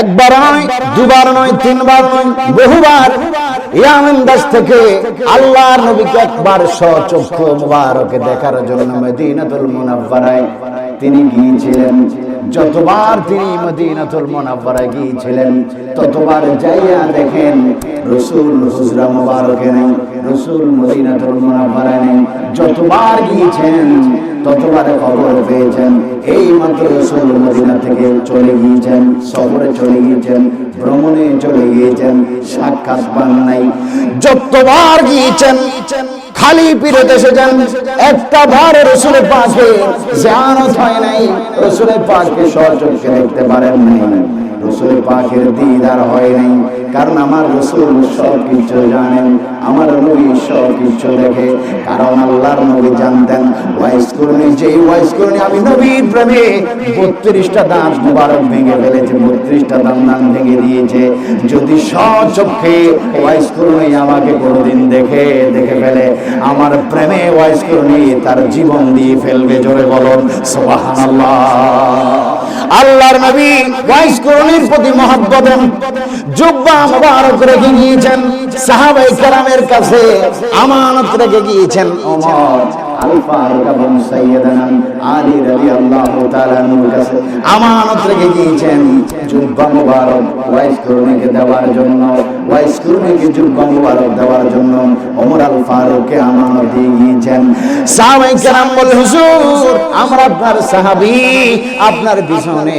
একবার নয়, দুবার নয়, তিনবার নয়, বহুবার থেকে আল্লাহর নবীকে একবার সচক্ষু মুবারকে দেখার জন্য তিনি গিয়েছিলেন। যতবার তিনি মদিনাতুল মুনাফফারায় গিয়েছিলেন, ততবার যাইয়া দেখেন রসুল হুজরা মুবারকে নেই, রসুল মদিনাতুল মুনাফফারায় নেই। যতবার গিয়েছেন, ততবার খবর পেয়েছেন, এই মাত্র রসুল মদিনা থেকে চলে গিয়েছেন, সফরে চলে গিয়েছেন, ভ্রমণে চলে গিয়েছেন, সাক্ষাৎ পান নাই। যতবার গিয়েছেন খালি পীরে দেশে যান একটা বার রসুলের পাশে জানত হয় নাই। রসুলের পাশকে সহযোগকে দেখতে পারেন নাই। পাকের দিদার হয় নাই। কারণ আমার রসুল সব কিছু জানেন, আমার নবী সব কিছু দেখে। কারণ আল্লাহর নবী জানতেন, ওয়াইস করুনি যে ওয়াইস করুনি, আমি প্রেমে বত্রিশটা দাঁত ভেঙে ফেলেছে, বত্রিশটা দাম দান ভেঙে দিয়েছে। যদি সচক্ষে ওয়াইস করুনি আমাকে কোনোদিন দেখে দেখে ফেলে। আমার প্রেমে ওয়াইস করুনি, তার জীবন দিয়ে ফেলবে, জোরে বলুন, সুবহানাল্লাহ। আল্লাহর নবী ওয়াইস করুণীর প্রতি মহব্বত জুব্বা মুবারক রেখে গিয়েছেন। সাহাবাই কেরামের কাছে আমানত রেখে গিয়েছেন। ওমর আপনার পিছনে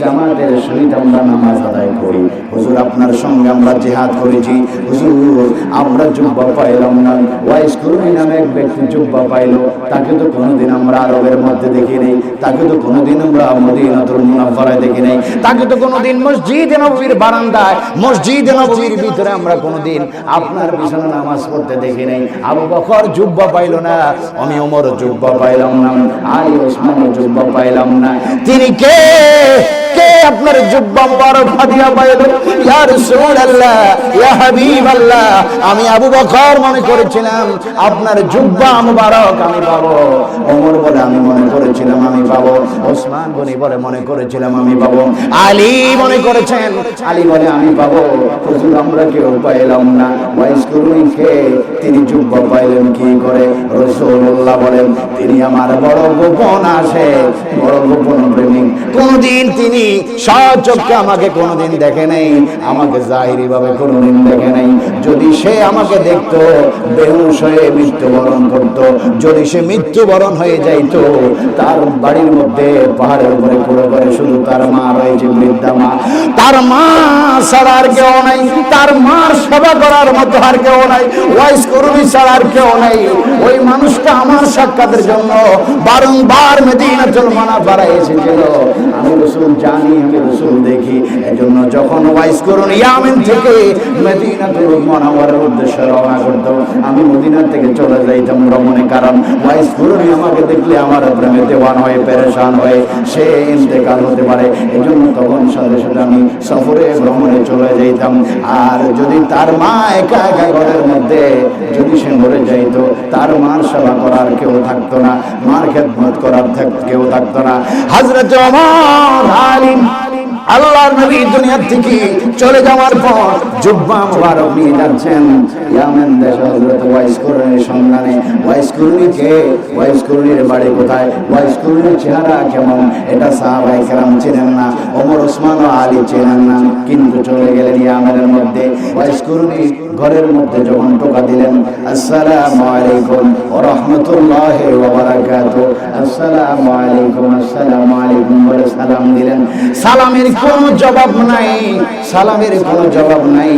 জামাতের সহিত আমরা নামাজ আদায় করি হুজুর আপনার সঙ্গে আমরা জেহাদ করেছি হুজুর আমরা জুব্বা পাইলাম না। ওয়াইস কুরুনি নামে এক ব্যক্তি জুব্বা পাইলো। তাকে তো কোনোদিন আমরা আরবের মধ্যে দেখি নেই, তাকে তো কোনোদিন আমরা মদিনাতুল মুনাফফারায় দেখি নেই, তাকে তো কোনোদিন মসজিদে নববীর বারান্দায়, মসজিদে নববীর ভিতরে আমরা কোনোদিন আপনার পিছনে নামাজ পড়তে দেখি নেই। আবু বকর জুব্বা পাইলো না, আমি ওমর জুব্বা পাইলাম না, আলী ওসমান জুব্বা পাইলাম না। তিনি কে? আপনার জুব্বা আমি আবু বকর মনে করেছিলাম, আপনার জুব্বা মুবারক আমি পাবো। ওমর বলে, আমি মনে করেছিলাম আমি পাবো। ওসমান গনি বলে, মনে করেছিলাম আমি পাবো। আলী মনে করেছেন, আলী বলে, আমি পাবো। হুজুর, আমরা কেউ পাইলাম না। তিনি জুব্বা পাইলেন কি করে? বলেন, তিনি আমার বড় গোপন আসে, বড় গোপন প্রেমিক। কোনদিন তিনি সচক্ষে আমাকে কোনোদিন দেখে নাই, আমাকে জাহিরি ভাবে কোনোদিন দেখে নাই। যদি সে আমাকে দেখতো, বেহুশ হয়ে মৃত্যুবরণ করত, যদি সে মৃত্যুবরণ হয়ে যাইতো, তার বাড়ির মধ্যে, পাহাড়ের উপরে পুরো করে শুধু তার মা রয়েছে বৃদ্ধা মা। তার মা ছাড়া আর কেউ নাই, তার মার সেবা করার মতো আর কেউ নাই, ওয়াইস কর্মী ছাড়া আর কেউ নাই। ওই মানুষটা আমার সাক্ষাতের জন্য বারংবার মেদিনাতুল মানাফারা এসেছিল। আমি রসুল জানি, আমি রসুল দেখি। এজন্য যখন ওয়াইস করুন, ইয়ামেন থেকে মেদিনাতুল মানাওয়ারের উদ্দেশ্যে রওনা করত। আমি মদিনা থেকে চলে যাইতাম ভ্রমণে কারণ। ওয়াইস করুন, আমাকে দেখলে আমার প্রেমে দেওয়ান হয়ে, পেরেশান হয়ে, সে ইন্তেকাল হতে পারে। এজন্য তখন সাথে সাথে আমি সফরে ভ্রমণে চলে যাইতাম। আর যদি তার মা একা একা ঘরের মধ্যে যদি সে মরে যাইতো, তার মার সেবা করার কেউ থাকতো না মার খেদমত করার কেউ থাকতো না। হাজরত জমা আলিম আল্লাহর নবী দুনিয়ার থেকে চলে যাওয়ার পর জুব্বা মুবারক নিয়ে যাচ্ছেন। ইয়ামেন দেশে হযরত ওয়াইস কুরনির সন্ধানে। ওয়াইস কুরনি কে? ওয়াইস কুরনির বাড়ি কোথায়? ওয়াইস কুরনির চেহারা কেমন? এটা সাহাবায়ে কেরাম চিনেন না, ওমর, ওসমান ও আলী চেনেন না। কিন্তু চলে গেলেন ইয়ামেনের মধ্যে। ওয়াইস কুরনি ঘরের মধ্যে যখন টোকা দিলেন, আসসালামু আলাইকুম ওয়া রাহমাতুল্লাহি ওয়া বারাকাতুহু আসসালামু আলাইকুম আসসালামু আলাইকুম বলে সালাম দিলেন। সালামের কোনো জবাব নাই, সালামের কোনো জবাব নাই।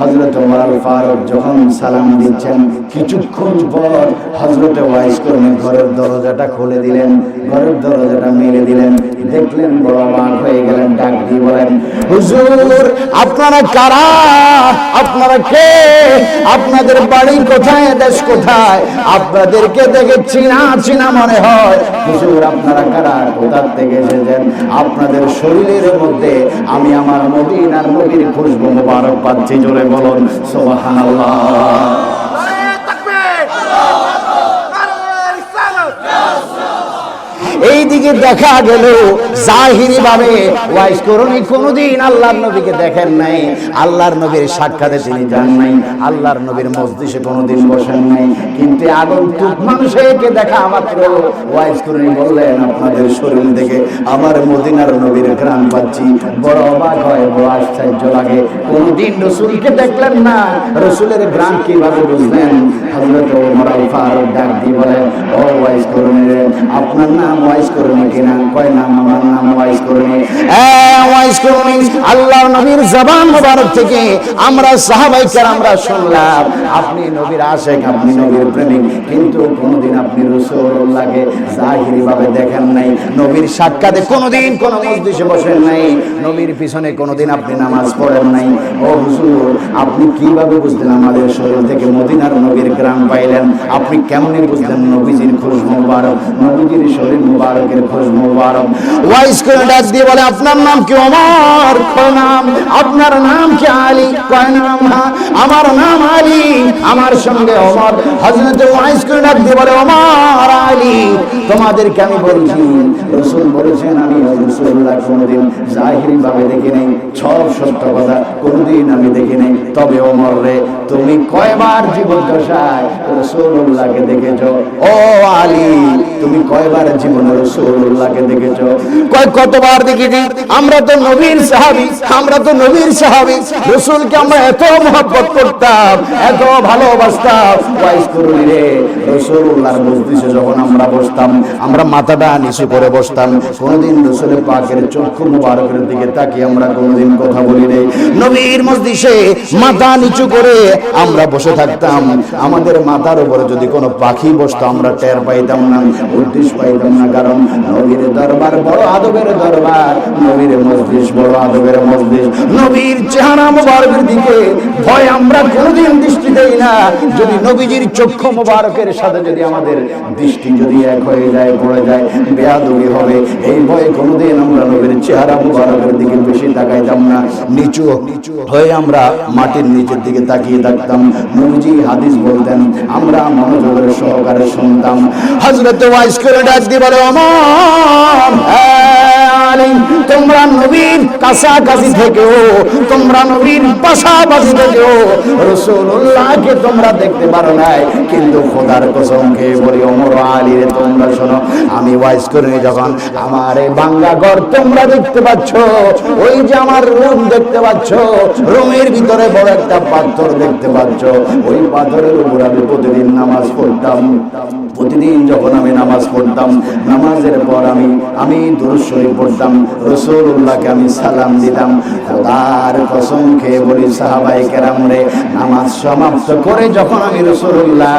হজরত ওমর ফারুক যখন সালাম দিচ্ছেন, কিছুক্ষণ পর হজরত ওয়াইস কর্মী ঘরের দরজাটা খুলে দিলেন, ঘরের দরজাটা মেরে দিলেন। দেখলেন বড় অবাক হয়ে গেলেন, ডাক দিয়ে বলেন, হুজুর, আপনারা কারা? আপনারা কে? আপনাদের বাড়ি কোথায়, দেশ কোথায়? আপনাদেরকে দেখে চিনা চিনা মনে হয়। হুজুর, আপনারা কারা? কোথার থেকে এসেছেন? আপনাদের শরীরের মধ্যে আমি আমার মদিনার নবীর খুশবু মোবারক পাচ্ছি, জোরে বলুন সুবহানাল্লাহ। এই দিকে দেখা গেল জাহিরি ভাবে ওয়াইস করুনি, কোনোদিন আল্লাহর নবীকে দেখেন নাই। আল্লাহর নবীর সাক্ষাতে তিনি যান নাই, আল্লাহর নবীর মসজিদে কোনোদিন বসেন নাই। কিন্তু আগন্তুক মানুষকে দেখা মাত্র ওয়াইস করুনি বললেন, আপনাদের শরীর থেকে আমার মদিনার নবীর গ্রাম পাচ্ছি। বড় অবাক হয়, বড় আশ্চর্য লাগে। কোনদিন রসুলকে দেখলেন না। রসুলের গ্রাম কীভাবে বুঝলেন? হযরত ওমর আল ফারুক ডাক দিয়ে বলে ও ওয়াইস করুন আপনার নাম ওয়াইস করুন কিনা কয় নাম? আমার নাম ওয়াইজ করুন করুন নবীর জবান মোবারক থেকে আমরা সাহাবাই আমরা শুনলাম, আপনি নবীর আশেক, আপনি নবীর প্রেমিক, কিন্তু কোনোদিন আপনি রসুল্লাহকে জাহিরি ভাবে দেখেন নাই, নবীর সাক্ষাতে কোনোদিন কোনো বসেন নাই, নবীর পিছনে কোনোদিন আপনি নামাজ পড়েন নাই। ও আপনি কীভাবে বুঝলেন আমাদের শরীর থেকে মদিনার নবীর গ্রাম পাইলেন? আপনি কেমনে বুঝলেন নবীজির খোঁজ মোবারক? নবীজির শরীর মোবারকের খোঁজ মোবারক। ওয়াইস করে ডাক দিয়ে বলে, আপনার নাম কি, ওমর? নাম, আপনার নাম কি আলী? কয় নাম? আমার নাম আলী। আমার সঙ্গে ওমর, হযরত ওয়াইস বলে, ওমর আলী, তোমাদেরকে আমি বলছি, রসুল বলেছেন, আমি রসুল্লাহ জাহিরি ভাবে দেখি নেই সব সত্য কথা আমি দেখি নেই তবে ওমর রে, তুমি কয়বার জীবন দশায় রসুল্লাহকে দেখেছ? ও আলী, তুমি কয়বার জীবনে রসুল্লাহকে দেখেছ? কয় কতবার দেখেছি? আমরা তো নবীর সাহাবি, আমরা তো নবীর সাহাবি। রসুলকে আমরা এত মহব্বত করতাম, এত ভালোবাসতাম। রে, রসুল্লাহর মজলিসে যখন আমরা বসতাম, আমরা মাথাটা নিচু করে বসতাম। কোনোদিন রসুলের পাকের চক্ষু মুবারকের দিকে তাকিয়ে আমরা কোনোদিন কথা বলি নেই। নবীর মসজিদে মাথা নিচু করে আমরা বসে থাকতাম। আমাদের মাথার উপরে যদি কোনো পাখি বসতো, আমরা টের পাইতাম না, উদ্দেশ্য পাইতাম না। কারণ নবীর দরবার বড় আদবের দরবার, নবীর মসজিদ বড় আদবের নবীর চেহারা দিকে ভয় আমরা কোনোদিন দৃষ্টি দেই না। যদি নবীজির চক্ষু সাথে যদি আমাদের দৃষ্টি যদি এক হয়ে যায়, পড়ে যায় হবে, এই ভয়ে কোনোদিন আমরা নবীর চেহারা দিকে বেশি তাকাইতাম না। নিচু হয়ে আমরা মাটির নিচের দিকে তাকিয়ে থাকতাম। নবীজি হাদিস বলতেন, আমরা মনোযোগের সহকারে শুনতাম। হযরত ওয়াইস করে ডাক আমার আলিম, তোমরা নবীর কাছাকাছি থেকেও, তোমরা নবীর পাশাপাশি থেকেও রসুল্লাহকে তোমরা দেখতে পারো নাই। কিন্তু খোদার কসম খেয়ে বলি অমর আলী রে, তোমরা শোনো, আমি ওয়াইস করে যখন আমার এই বাংলা ঘর তোমরা দেখতে পাচ্ছ, ওই যে আমার রুম দেখতে পাচ্ছ, রুমের ভিতরে বড় একটা পাথর দেখতে পাচ্ছ, ওই পাথরের উপর আমি প্রতিদিন নামাজ পড়তাম। প্রতিদিন যখন আমি নামাজ পড়তাম, নামাজের পর আমি আমি দুরুশ্বরী পড়তাম রসুল্লাহকে আমি সালাম দিতাম। তার কসম খেয়ে বলি সাহাবাই কেরাম রে, নামাজ সমাপ্ত করে যখন আমি রসুল্লাহ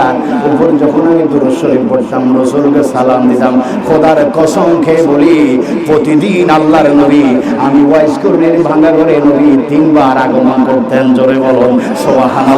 উপর যখন আমি পড়তাম, রসুলকে সালাম দিতাম, খোদার কসম খেয়ে বলি, প্রতিদিন আল্লাহর নবী, আমি ওয়াইস কর্মীর ভাঙ্গা করে নবী তিনবার আগমন করতেন, জোরে বলুন সোহান